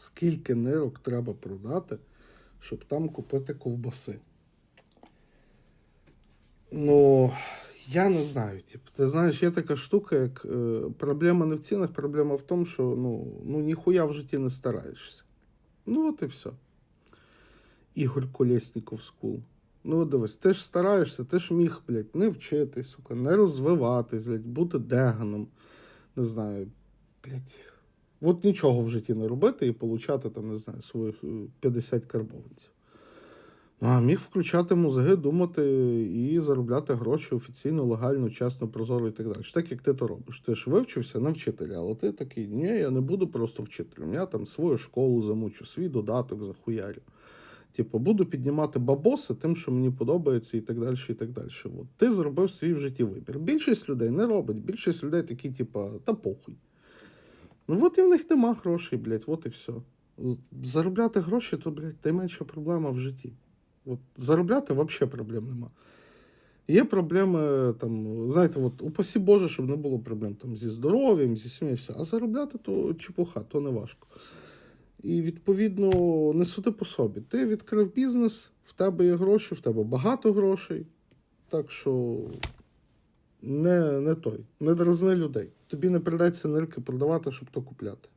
скільки нирок треба продати, щоб там купити ковбаси. Ну, я не знаю. Типу, ти знаєш, є така штука, як е, проблема не в цінах, проблема в тому, що ну, ну ніхуя в житті не стараєшся. Ну, от і все. Ігор Колєсніков Скул. Ну, дивись, ти ж стараєшся, ти ж міг, блядь, не вчитись, сука, не розвиватись, блядь, бути деганом, не знаю, блядь. От нічого в житті не робити і получати там, не знаю, своїх е, 50 карбованців. Ну, а міг включати мозги, думати і заробляти гроші офіційно, легально, чесно, прозоро і так далі. Так як ти то робиш. Ти ж вивчився на вчителя, але ти такий, ні, я не буду просто вчителем. Я там свою школу замучу, свій додаток захуярю. Типу, буду піднімати бабоси тим, що мені подобається, і так далі, і так далі. От. Ти зробив свій в житті вибір. Більшість людей не робить. Більшість людей такі, типу, та похуй. Ну от і в них нема грошей, блядь, от і все. Заробляти гроші, то, блядь, найменша проблема в житті. От заробляти взагалі проблем нема. Є проблеми, там, знаєте, от, упасі Боже, щоб не було проблем там, зі здоров'ям, зі сім'єю, все. А заробляти то чепуха, то не важко. І відповідно не суди по собі. Ти відкрив бізнес, в тебе є гроші, в тебе багато грошей. Так що не, не той, не дразни людей. Тобі не прийдеться нирки продавати, щоб то купляти.